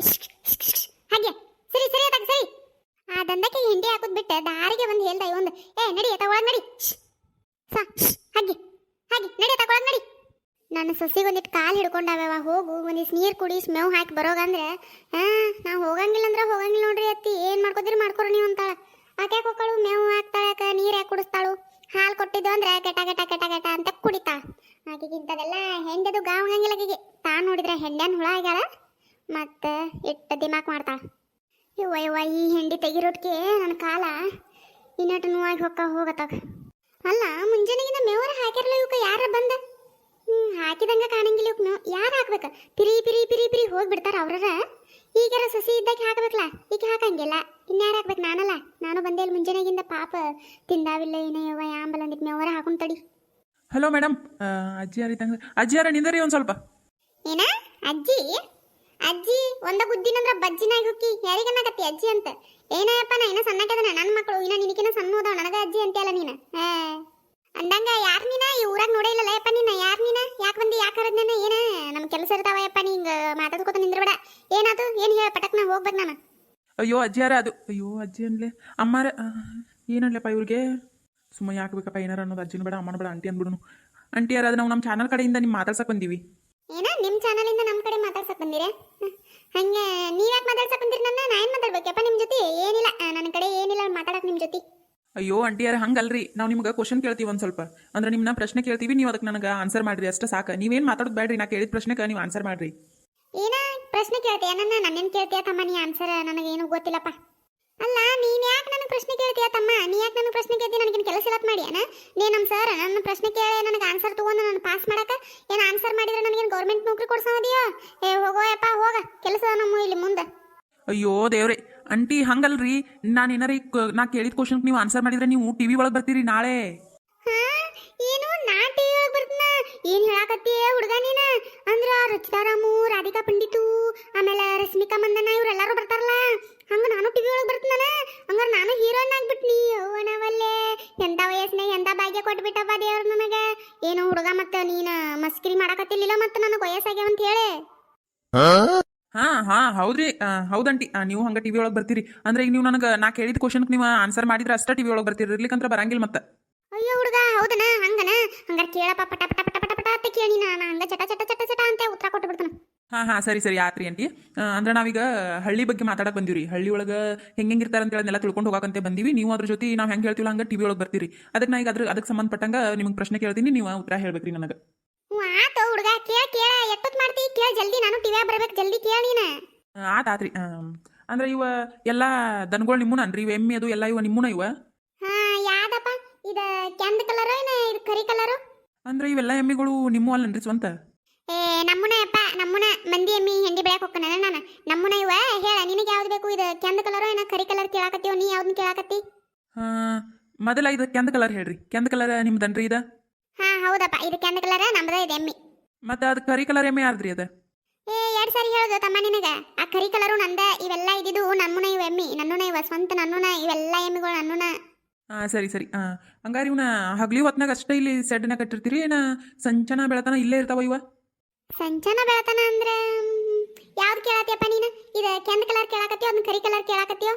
ಹಾಗೆ. ಸರಿ ಸರಿ ಅದಾಗ ಸರಿ. ಆ ದಂಧಕ್ಕೆ ಹಿಂಡಿ ಹಾಕೋದ್ ಬಿಟ್ಟು ದಾರಿಗೆ ಒಂದು ಹೇಳ್ದ ಒಂದು. ಏ, ನಡಿ ತಗೊಳ್ ನಡಿ. ಹಾಗೆ ಹಾಗೆ. ನಡಿ ತಗೊಳಗ್ ನಡಿ. ನನ್ನ ಸೊಸಿಗೆ ಒಂದಿಟ್ಟು ಕಾಲು ಹಿಡ್ಕೊಂಡಾವ ಹೋಗು, ಒಂದಿಷ್ಟು ನೀರು ಕುಡಿ ಮೇವು ಹಾಕಿ ಬರೋಗಂದ್ರೆ, ಹಾ ನಾ ಹೋಗಂಗಿಲ್ಲ ಅಂದ್ರೆ ಹೋಗಂಗಿಲ್ಲ ನೋಡ್ರಿ ಅತ್ತಿ. ಏನ್ ಮಾಡ್ಕೋದಿರಿ ಮಾಡ್ಕೊರಿ ನೀವು ಅಂತಾಳ. ಆಕೆ ಕೊಕ್ಕಳು ಮೇವು ಹಾಕ್ತಾಳಕ ನೀರ್ ಯಾಕೆ ಕುಡಿಸ್ತಾಳು? ಹಾಲು ಕೊಟ್ಟಿದ್ದು ಅಂದ್ರೆ ಕೆಟ ಕೆಟ ಕೆಟ ಕೆಟ ಅಂತ ಕುಡಿತಾಳ. ಆಕೆಗೆ ಇಂಥದೆಲ್ಲ ಹೆಂಡದು ಗಾವ್ ಹಂಗಿಲ್ಲ ಆಕೆಗೆ. ನೋಡಿದ್ರೆ ಹೆಂಡನ್ ಹುಳ ಆಗ್ಯಾಳ. ಮತ್ತೆ ಇಟ್ಟ ದಿಮಾಕ್ ಮಾಡ್ತಾಳ. ಇವ್ವ ಇವ್ವ ಈ ಹೆಂಡಿ ತೆಗಿರೋಟ್ಗೆ ನನ್ನ ಕಾಲ. ಇನ್ನಟ್ಟು ನೋವಾಗಿ ಹೊಕ್ಕ ಹೋಗತ್ತಾಗ ಅಲ್ಲ ಮುಂಜಾನೆಗಿನ ಮೇವರ ಹಾಕಿರಲ್ಲ ಇವಕ್ಕೆ ಯಾರ ಬಂದ? ಹಾಕಿದಂಗ ಕಾಣಂಗಿಲ್ಲ ಇವಕ್ ಮೇವ್ ಯಾರು ಹಾಕ್ಬೇಕು? ಪಿರಿ ಪಿರಿ ಪಿರಿ ಪಿರಿ ಹೋಗ್ಬಿಡ್ತಾರ ಅವ್ರರ. ಈಗಾರ ಸಸಿ ಇದ್ದಾಗ ಹಾಕ್ಬೇಕಲ್ಲ ಈಗ ಹಾಕಂಗಿಲ್ಲ. ಇನ್ಯಾರು ಹಾಕ್ಬೇಕು ನಾನಲ್ಲ? ನಾನು ಬಂದೆ ಇಲ್ಲಿ ಮುಂಜಾನೆಗಿಂದ ಪಾಪ ತಿಂದಾವಿಲ್ಲ ಏನೋ ಯವ್ವ ಯಾಂಬಲ್ ಅಂದಿಟ್ಟು ಮೇವರ ಹಾಕೊಂಡ್ ತಡಿ. ಹಲೋ ಮೇಡಮ್ ಅಜ್ಜಿಯಾರ ಅಜ್ಜಿ ಅಜ್ಜಿಯಾರ ನಿಂದರಿ ಒಂದು ಸ್ವಲ್ಪ. ಏನ? ಅಜ್ಜಿ? ಅಜ್ಜಿ, ಒಂದ ಗುದ್ದಿನಂದ್ರ ಬಜ್ಜಿನಾಗಿ ಹುಕ್ಕಿ. ಯಾರಿಗನ್ನಾಗತ್ತಿ ಅಜ್ಜಿ ಅಂತ? ಏನಯ್ಯಪ್ಪ, ನಾ ಇನ್ನ ಸಣ್ಣಕದನ ನನ್ನ ಮಕ್ಕಳು ಇನ್ನ ನಿನಕಿನ ಸಣ್ಣ ನನಗ ಅಜ್ಜಿ ಅಂತೆಲ್ಲ ನೀನ? ಅಂದಂಗ, ಯಾರ್ ನೀನ? ಈ ಊರಾಗ ನೋಡೇ ಇಲ್ಲಲ್ಲ ಯಪ್ಪ ನೀನ? ಯಾರ್ ನೀನ? ಯಾಕೆ ಬಂದಿ? ಯಾಕೆ ಹರದ್ನ ಏನ? ನಮ್ ಕೆಲಸ ಇರ್ತಾವಯಪ್ಪ ನೀ ಹಿಂಗ ಮಾತಾಡ್ಕೋತ ನಿಂದ್ರಬೇಡ. ಏನಾತು? ಏನು ಹೇಳ ಪಟಕ್ನ ಹೋಗ್ಬೇಕು ನಾನು. ಅಯ್ಯೋ ಅಜ್ಜಿಯಾರ ಅದು? ಅಯ್ಯೋ, ಅಜ್ಜಿ ಅನ್ಲೆ. ಅಮ್ಮಾರ ಏನಲ್ಲಪ್ಪ ಇವ್ರಿಗೆ? ಸುಮ್ಮ ಯಾಕಬೇಕಪ್ಪ ಏನಾರ ಅನ್ನೋದು ಅಜ್ಜಿನ ಬೇಡ, ಅಮ್ಮನ ಬೇಡ, ಆಂಟಿ ಅಂದ್ಬಿಡುನು ಆಂಟಿಯಾರ ಅದು ನಾವು ನಮ್ಮ ಚಾನಲ್ ಕಡೆಯಿಂದ ನಿಮ್ಮ ಮಾತಾಡ್ಸಕ್ ಬಂದೀವಿ. ಏನ ನಿಮ್ ಚಾನಲಿಂದ ಇಂದ ನಮ್ ಕಡೆ ಮಾತಾಡ್ಸಕ್ ಬಂದಿರ? ಹಂಗೆ ನೀವ್ಯಾಕೆ ಮಾತಾಡ್ಸಕ್ ಬಂದಿರಿ ನನ್ನ? ನಾ ಏನ್ ಮಾತಾಡ್ಬೇಕಪ್ಪ ನಿಮ್ ಜೊತೆ ಏನಿಲ್ಲ. ನನ್ನ ಕಡೆ ಏನಿಲ್ಲ ಮಾತಾಡಕ್ ನಿಮ್ ಜೊತೆ. ಅಯ್ಯೋ ಆಂಟಿಯಾರ ಹಂಗಲ್ರಿ. ನಾವು ನಿಮ್ಗೆ ಕ್ವಶನ್ ಕೇಳ್ತೀವಿ ಒಂದು ಸ್ವಲ್ಪ. ಅಂದ್ರೆ ನಿಮ್ಮನ್ನ ಪ್ರಶ್ನೆ ಕೇಳ್ತೀವಿ ನೀವು ಅದಕ್ಕೆ ನನಗೆ ಆನ್ಸರ್ ಮಾಡ್ರಿ. ಅಷ್ಟೇ ಸಾಕು. ನೀವೇನು ಮಾತಾಡೋದು ಬೇಡ್ರಿ ನಾ ಕೇಳಿದ ಪ್ರಶ್ನೆಗೆ ನೀವು ಆನ್ಸರ್ ಮಾಡ್ರಿ. ಏನ ಪ್ರಶ್ನೆ ಕೇಳ್ತೀಯ? ನನ್ನ ನನ್ನೇನು ಕೇಳ್ತೀಯ ತಮ್ಮ ನೀ ಆನ್ಸರ್ ನನಗೇನು ಗೊತ್ತಿಲ್ಲಪ್ಪ. ಅಲ್ಲ ನೀನ್ ಯಾಕೆ ನನಗೆ ಪ್ರಶ್ನೆ ಕೇಳ್ತೀಯ ತಮ್ಮ ನೀ ಯಾಕೆ ನನಗೆ ಪ್ರಶ್ನೆ ಕೇಳ್ತೀಯ ನನಗೇನು ಕೆಲಸ ಇಲ್ಲ ಮಾಡಿ ಅಣ್ಣ ನೀ ನಮ್ಮ ಸರ್ ನನ್ನ ಪ್ರಶ್ನೆ ಕೇಳಿ ನನಗೆ ಆನ್ಸರ್ ತಗೊಂಡು ನಾನು ಪಾಸ್ ಮಾಡಕ ಏನು ಆನ್ಸರ್ ಮಾಡಿದ್ರೆ ನನಗೇನು ಗೌರ್ಮೆಂಟ್ ನೌಕರಿ ಕೊಡ್ಸೋದಿಯೋ ಏ ಹೋಗೋಯಪ್ಪ ಹೋಗ ಕೆಲಸ ನಮ್ಮ ಇಲ್ಲಿ ಮುಂದೆ. ಅಯ್ಯೋ ದೇವ್ರೆ ಅಂಟಿ ಹಂಗಲ್ರಿ ನಾನು ಏನಾರ ನಾ ಕೇಳಿದ ಕ್ವಶನ್ಗೆ ನೀವು ಆನ್ಸರ್ ಮಾಡಿದ್ರೆ ನೀವು ಟಿವಿ ಒಳಗೆ ಬರ್ತೀರಿ ನಾಳೆ. ಹಾ ಏನು ನಾ ಟಿವಿ ಒಳಗೆ ಬರ್ತೀನ? ಏನ್ ಹೇಳಾಕತ್ತೀಯ ಹುಡುಗ ನೀನ? ಅಂದ್ರ ರುಚಿತಾರಾಮು ರಾಧಿಕಾ ಪಂಡಿತು ಆಮೇಲೆ ರಶ್ಮಿಕಾ ಮಂದನ ಇವ್ರೆಲ್ಲಾರು ಬರ್ತಾರಲ್ಲ? ಹಂಗ ನಾನು ಟಿವಿ ಒಳಗೆ ಬರ್ತೀನಲ್ಲ? ಹಂಗ ನಾನು ಹೀರೋಯಿನ್ ಆಗ್ಬಿಟ್ನಿ. ಅವನವಲ್ಲೇ ಎಂತ ವಯಸ್ಸಿನಾಗ ಎಂತ ಭಾಗ್ಯ ಕೊಟ್ಬಿಟ್ಟಪ್ಪ ದೇವ್ರ ನನಗ? ಏನು ಹುಡುಗ ಮತ್ತ ನೀನ ಮಸ್ಕಿರಿ ಮಾಡಾಕತ್ತಿರ್ಲಿಲ್ಲ ಮತ್ತ ನನಗೆ ವಯಸ್ಸಾಗ್ಯಾವ ಅಂತ ಹೇಳಿ ಹಾ ಹಾ ಹೌದ್ರಿ. ಹೌದ್ ಹೌದಂಟಿ ನೀವು ಹಂಗ ಟಿವಿ ಒಳಗೆ ಬರ್ತೀರಿ. ಅಂದ್ರೆ ಈಗ ನೀವು ನನಗೆ ನಾ ಕೇಳಿದ ಕ್ವಶನ್ಗೆ ನೀವು ಆನ್ಸರ್ ಮಾಡಿದ್ರೆ ಅಷ್ಟೇ ಟಿವಿ ಒಳಗೆ ಬರ್ತೀರಿ. ಇರ್ಲಿಕ್ಕಂದ್ರೆ ಬರಂಗಿಲ್ಲ ಮತ್ತೆ. ಅಯ್ಯೋ ಹುಡುಗ ಹೌದನ? ಹಂಗನ? ಹಂಗಾರ ಕೇಳಪ್ಪ ಪಟ ಪಟ ಪಟ ಪಟ ಪಟ ಅಂತ ಕೇಳಿ ನಾನು. ಹಂಗ ಚಟ ಚಟ ಚಟ ಚಟ ಅಂತ ಉತ್ತರ ಕೊಟ್ಟು ಬಿಡ್ತಾನೆ. ಹಾ ಹಾ ಸರಿ ಸರಿ ಆತ್ರಿ ಅಂಟಿ ಅಂದ್ರೆ ನಾವೀಗ ಹಳ್ಳಿ ಬಗ್ಗೆ ಮಾತಾಡಕ್ ಬಂದಿವ್ರಿ. ಹಳ್ಳಿ ಒಳಗೆ ಹೆಂಗೆ ಇರ್ತಾರೆ ಅಂತ ಹೇಳನೆಲ್ಲ ತಿಳ್ಕೊಂಡು ಹೋಗಕಂತೆ ಬಂದೀವಿ. ನೀವು ಅದ್ರ ಜೊತೆ ನಾವ್ ಹೆಂಗೆ ಹೇಳ್ತೀವಿ ಹಂಗ ಟಿವಿ ಒಳಗೆ ಬರ್ತೀರಿ. ಅದಕ್ಕೆ ನಾ ಈಗ ಅದ್ರ ಅದಕ್ಕೆ ಸಂಬಂಧಪಟ್ಟಂಗ ನಿಮ್ಗೆ ಪ್ರಶ್ನೆ ಕೇಳ್ತೀನಿ. ನೀವು ಉತ್ತರ ಹೇಳ್ಬೇಕ್ರಿ ನನಗೆ. ಆತು ಹುಡುಗ ಕೇಳ ಕೇಳ ಎಷ್ಟೊತ್ತು ಮಾಡ್ತಿ? ಕೇಳ ಜಲ್ದಿ ನಾನು ಟಿವ್ಯಾಗ ಬರ್ಬೇಕು ಜಲ್ದಿ ಕೇಳ ನೀನ. ಆತ ಆತ್ರಿ ಅಂದ್ರೆ ಇವ ಎಲ್ಲ ದನಗಳು ನಿಮ್ಮನ ಅನ್ರಿ ಇವ ಎಮ್ಮೆ ಅದು ಎಲ್ಲ ಇವ ನಿಮ್ಮನ ಇವ? ಹಾ ಯಾವ್ದಪ್ಪ? ಇದ ಕೆಂದ ಕಲರ್ ಏನ ಇದು ಕರಿ ಕಲರ್ ಅಂದ್ರೆ ಇವೆಲ್ಲ ಎಮ್ಮೆಗಳು ನಿಮ್ಮ ಅಲ್ಲನ್ರಿ ಸ್ವಂತ? ಏ ನಮ್ಮನ ಅಪ್ಪ ನಮ್ಮನ ಮಂದಿ ಎಮ್ಮಿ ಹೆಂಗೆ ಬೆಳಕ್ ಹೋಗ್ತಾನ ನಾನು. ನಮ್ಮನ ಇವ ಹೇಳ ನಿನಗೆ ಯಾವ್ದು ಬೇಕು? ಇದು ಕೆಂದ ಕಲರ್ ಏನ ಕರಿ ಕಲರ್ ಕೇಳಾಕತ್ತೀವ ನೀ ಯಾವ್ದನ್ನ ಕೇಳಾಕತ್ತಿ? ಹಾ ಮೊದಲ ಇದು ಕೆಂದ ಕಲರ್ ಹೇಳ್ರಿ ಕೆಂದ ಕಲರ್ ನಿಮ್ದನ್ರಿ ಇದ? ಹಾ ಹೌದಪ್ಪ. ಇದು ಕೆಂದ ಕಲರ್ ನಮ್ದ ಇದೆ ಎಮ್ಮಿ ಮತ್ತೆ ಅದು ಕರಿ ಕಲರ್ ಎಮ್ಮೆ ಯಾರ್ದ್ರಿ ಅದ? ಏ ಎರಡು ಸಾರಿ ಹೇಳೋದು ತಮ್ಮ ನಿನಗ. ಆ ಕರಿ ಕಲರು ನಂದ ಇವೆಲ್ಲ ಇದಿದು ನಮ್ಮನ ಇವ ಎಮ್ಮಿ ನನ್ನನ ಇವ ಸ್ವಂತ ನನ್ನನ ಇವೆಲ್ಲ ಎಮ್ಮಿಗಳು ನನ್ನನ ಹಾ ಸರಿ ಸರಿ. ಹಾ. ಹಂಗಾರೆ ಇವನ ಹಗ್ಲಿ ಹೊತ್ನಾಗ ಅಷ್ಟೇ ಇಲ್ಲಿ ಸೆಡ್ನ ಕಟ್ಟಿರ್ತೀರಿ? ಏನ ಸಂಚನ ಬೆಳತನ ಇಲ್ಲೇ ಇರ್ತಾವ ಇವ? ಸಂಚನ ಬೆಳತನ ಅಂದ್ರೆ ಯಾವ್ದು ಕೇಳಾತಿಯಪ್ಪ ನೀನು? ಇದು ಕೆಂದ ಕಲರ್ ಕೇಳಾಕತ್ತೀವ ಅದನ್ನ ಕರಿ ಕಲರ್ ಕೇಳಾಕತ್ತೀವ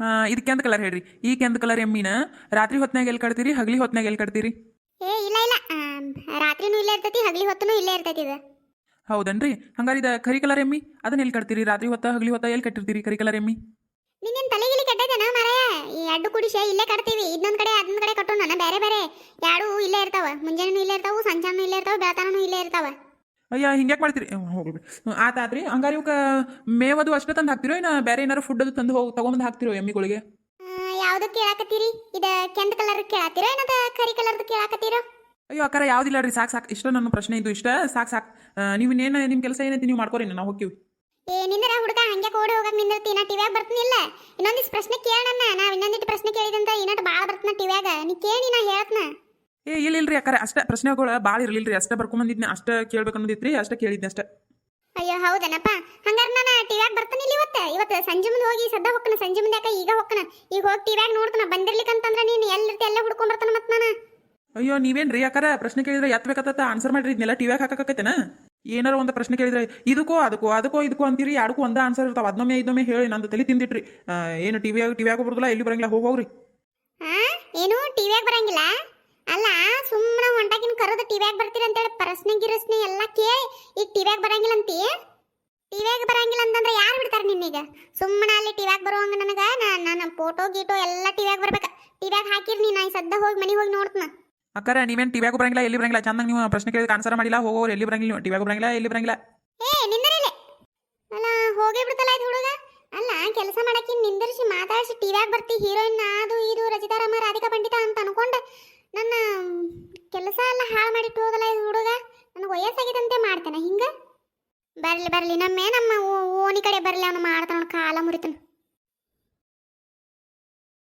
ಹಾ ಇದು ಕೆಂದ ಕಲರ್ ಹೇಳ್ರಿ. ಈ ಕೆಂದ ಕಲರ್ ಎಮ್ಮಿನ ರಾತ್ರಿ ಹೊತ್ನಾಗ ಎಲ್ಲಿ ಕಟ್ತೀರಿ ಹಗ್ಲಿ ಹೊತ್ನಾಗ ಎಲ್ಲಿ ಕಟ್ತೀರಿ? ಏ ಇಲ್ಲ ಇಲ್ಲ. ಆಮ್, ರಾತ್ರಿನೂ ಇಲ್ಲೇ ಇರ್ತೈತಿ ಹಗಲಿ ಹೊತ್ತನು ಇಲ್ಲೇ ಇರ್ತೈತಿ ಇದು. ಹೌದನ್ರಿ? ಹಂಗಾರೆ ಇದು ಕರಿ ಕಲರ್ ಎಮ್ಮಿ? ಅದನ್ನ ಎಲ್ಲಿ ಕಟ್ತೀರಿ? ರಾತ್ರಿ ಹೊತ್ತ ಹಗ್ಲಿ ಹೊತ್ತ ಎಲ್ಲಿ ಕಟ್ಟಿರ್ತೀರಿ ಕರಿ ಕಲರ್ ಎಮ್ಮಿ? ನಿನ್ನೇನ್ ತಲೆಗಿಲಿ ಕೆಟ್ಟೈತೇನ ಮಾರಾಯ? ಈ ಅಡ್ಡು ಕುಡಿಸೆ ಇಲ್ಲೇ ಕಟ್ತೀವಿ. ಇನ್ನೊಂದ್ ಕಡೆ ಅದೊಂದ್ ಕಡೆ ಕಟ್ಟೋಣ ನನ್ನ ಬೇರೆ ಬೇರೆ. ಎರಡು ಇಲ್ಲೇ ಇರ್ತಾವ. ಮುಂಜಾನೆನೂ ಇಲ್ಲೇ ಇರ್ತಾವ ಸಂಜಾನು ಇಲ್ಲೇ ಇರ್ತಾವ ಬೆಳತಾನೂ ಇಲ್ಲೇ ಇರ್ತಾವ. ಅಯ್ಯ ಹಿಂಗ್ಯಾಕ್ ಮಾಡ್ತೀರಿ? ಹೋಗ್ಬಿಡಿ ಆತಾದ್ರಿ ಹಂಗಾರೆ ಇವಕ್ಕ ಮೇವದು ಅಷ್ಟೇ ತಂದು ಹಾಕ್ತಿರೋ? ಇನ್ನು ಬೇರೆ ಏನಾರು ಫುಡ್ ಅದು ತಂದು ಹೋಗಿ ತಗೊಂಬಂದು ಹಾಕ್ತಿರೋ ಎಮ್ಮಿಗಳಿಗೆ? ಯಾವ್ದು ಕೇಳಾಕತ್ತೀರಿ? ಇದ ಕೆಂದ ಕಲರ್ ಕೇಳಾತಿರೋ? ಏನದ ಕರಿ ಕಲರ್ದು ಕೇಳಾಕತ್ತೀರೋ? ಅಯ್ಯೋ ಅಕ್ಕಾರ ಯಾವ್ದಿಲ್ಲ ರೀ ಸಾಕು ಸಾಕು. ಇಷ್ಟ ನನ್ನ ಪ್ರಶ್ನೆ ಇದು ಇಷ್ಟ. ಸಾಕ್ ಸಾಕ್. ನೀವು ಇನ್ನೇನು ನಿಮ್ಮ ಕೆಲಸ ಏನೈತಿ ನೀವು ಮಾಡ್ಕೊರಿ ನಾವು ಹೋಗ್ತೀವಿ. ಏ ನಿಂದರ ಹುಡುಗ ಹಂಗೆ ಓಡಿ ಹೋಗಕ್ ನಿಂದಿರ್ತಿ ನಾ ಟಿವ್ಯಾಗ ಬರ್ತೀನಿಲ್ಲ ಇನ್ನೊಂದಿಷ್ಟು ಪ್ರಶ್ನೆ ಕೇಳಣ್ಣ ನಾವು ಇನ್ನೊಂದಿಟ್ಟು ಪ್ರಶ್ನೆ ಕೇಳಿದಂತ ಇನ್ನೊಟ್ಟು ಭಾಳ ಬರ್ತನ ಟಿವ್ಯಾಗ ನೀ ಕೇಳಿ ನಾ ಹೇಳ್ತನ. ಏ ಇಲ್ಲ ಇಲ್ರಿ ಅಕ್ಕಾರ ಅಷ್ಟೇ ಪ್ರಶ್ನೆಗಳು ಭಾಳ ಇರಲಿಲ್ಲ ರೀ ಅಷ್ಟೇ ಬರ್ಕೊಂಬಂದಿದ್ನ ಅಷ್ಟೇ ಕೇಳ್ಬೇಕು ರೀ ಅಷ್ಟೇ ಕೇಳಿದ್ನ ಅಷ್ಟೇ. ಅಯ್ಯೋ ಹೌದನಪ್ಪ? ಹಂಗಾರ ನಾನು ಟಿವ್ಯಾಗ ಇಲ್ಲಿ ಇವತ್ತು? ಇವತ್ತು ಸಂಜೆ ಮುಂದೆ ಹೋಗಿ ಸದ್ದ ಹೋಗ್ತಾನ ಸಂಜೆ ಮುಂದೆ ಯಾಕ ಈಗ ಹೋಗ್ತಾನ? ಈಗ ಹೋಗಿ ಟಿವ್ಯಾಗ ನೋಡ್ತಾನ ಬಂದಿರ್ಲಿಕ್ಕಂತಂದ್ರೆ ನೀನು ಎಲ್ಲಿರ್ತಿ ಎಲ್ಲ ಹುಡ್ಕೊಂಡ್ ಬರ್ತಾನ ಮತ್ತೆ ನಾನು? ಅಯ್ಯೋ ನೀವೇನು ರೀ ಯಾಕಾರ ಪ್ರಶ್ನೆ ಕೇಳಿದ್ರೆ ಎತ್ತಬೇಕತ್ತ ಆನ್ಸರ್ ಮಾಡ್ರಿ ಇದನ್ನೆಲ್ಲ ಟಿವ್ಯಾಗ ಹಾಕಕತ್ತೇನ? ಏನಾರ ಒಂದು ಪ್ರಶ್ನೆ ಕೇಳಿದ್ರೆ ಇದಕ್ಕೋ ಅದಕ್ಕೋ ಅದಕ್ಕೋ ಇದಕ್ಕೋ ಅಂತೀರಿ ಯಾಡಕ್ಕೂ ಒಂದ ಆನ್ಸರ್ ಇರ್ತಾವ ಅದನ್ನೊಮ್ಮೆ ಇದೊಮ್ಮೆ ಹೇಳಿ ನಂದು ತಲೆ ತಿಂದಿಟ್ರಿ. ಏನು ಟಿವಿಯಾಗ ಟಿವಿಯಾಗ ಬರುದಿಲ್ಲ ಎಲ್ಲಿ ಬರಂಗಿಲ್ಲ ಹೋಗೋಗ್ರಿ ಹೋಗ್ರಿ. ಆ ಏನು? ಟಿವಿಯಾಗ ಬರಂಗಿಲ್ಲ? ಅಲ್ಲ ಸುಮ್ಮನೆ ಹೊಂಟಾಗಿನ ಕರೆದು ಟಿವ್ಯಾಗ ಬರ್ತೀರಿ ಅಂತೇಳಿ ಪ್ರಶ್ನೆ ಗಿರಸ್ನೆ ಎಲ್ಲ ಕೇಳಿ ಈಗ ಟಿವ್ಯಾಗ ಬರಂಗಿಲ್ಲ ಅಂತೀ ಟಿವ್ಯಾಗ ಬರಂಗಿಲ್ಲ ಅಂತಂದ್ರೆ ಯಾರು ಬಿಡ್ತಾರೆ ನಿನ್ನೀಗ? ಸುಮ್ಮನೆ ಅಲ್ಲಿ ಟಿವ್ಯಾಗ ಬರುವಂಗ ನನಗೆ ನಾನು ಫೋಟೋ ಗೀಟೋ ಎಲ್ಲ ಟಿವ್ಯಾಗ ಬರ್ಬೇಕ. ಟಿವ್ಯಾಗ ಹಾಕಿರ್ ನೀ ನಾ ಈ ಸದ್ದ ಹೋಗಿ ಮನೆಗೆ ಹೋಗಿ ನೋಡ್ತೀನಿ. ಅಕ್ಕರ ನೀವೇನು ಟಿವ್ಯಾಗ ಬರಂಗಿಲ್ಲ ಎಲ್ಲಿ ಬರಂಗಿಲ್ಲ? ಚಂದ ನೀವು ಪ್ರಶ್ನೆ ಕೇಳಿದ ಆನ್ಸರ್ ಮಾಡಿಲ್ಲ ಹೋಗೋರು ಎಲ್ಲಿ ಬರಂಗಿಲ್ಲ ಟಿವ್ಯಾಗ ಟಿವಿಯಾಗ ಬರಂಗಿಲ್ಲ ಎಲ್ಲಿ ಬರಂಗಿಲ್ಲ? ಏ ನಿಂದರಿಲ್ಲ ಅಲ್ಲ ಹೋಗೇ ಬಿಡ್ತಲ್ಲ ಇದು ಹುಡುಗ? ಅಲ್ಲ ಕೆಲಸ ಮಾಡಕ್ಕೆ ನಿಂದರಿಸಿ ಮಾತಾಡಿಸಿ ಟಿವ್ಯಾಗ ಬರ್ತಿ ಹೀರೋಯಿನ್ ಅದು ಇದು ರಚಿತಾ ರಾಮ ರಾಧಿಕಾ ಪಂಡಿತ ಅಂತ ಅನ್ಕೊಂಡು. ನನ್ನ ಕೆಲಸ ಎಲ್ಲ ಹಾಳು ಮಾಡಿಟ್ಟು ಹೋಗಲ್ಲ ಇದು ಹುಡುಗ? ನನಗೆ ವಯಸ್ಸಾಗಿದಂತೆ ಮಾಡ್ತಾನೆ, ಹಿಂಗೆ? ಬರಲಿ ಬರಲಿ, ನಮ್ಮೇ ನಮ್ಮ ಓನಿ ಕಡೆ ಬರಲಿ, ಅವನು ಮಾಡ್ತಾನ ಕಾಲ ಮುರಿತಾನ.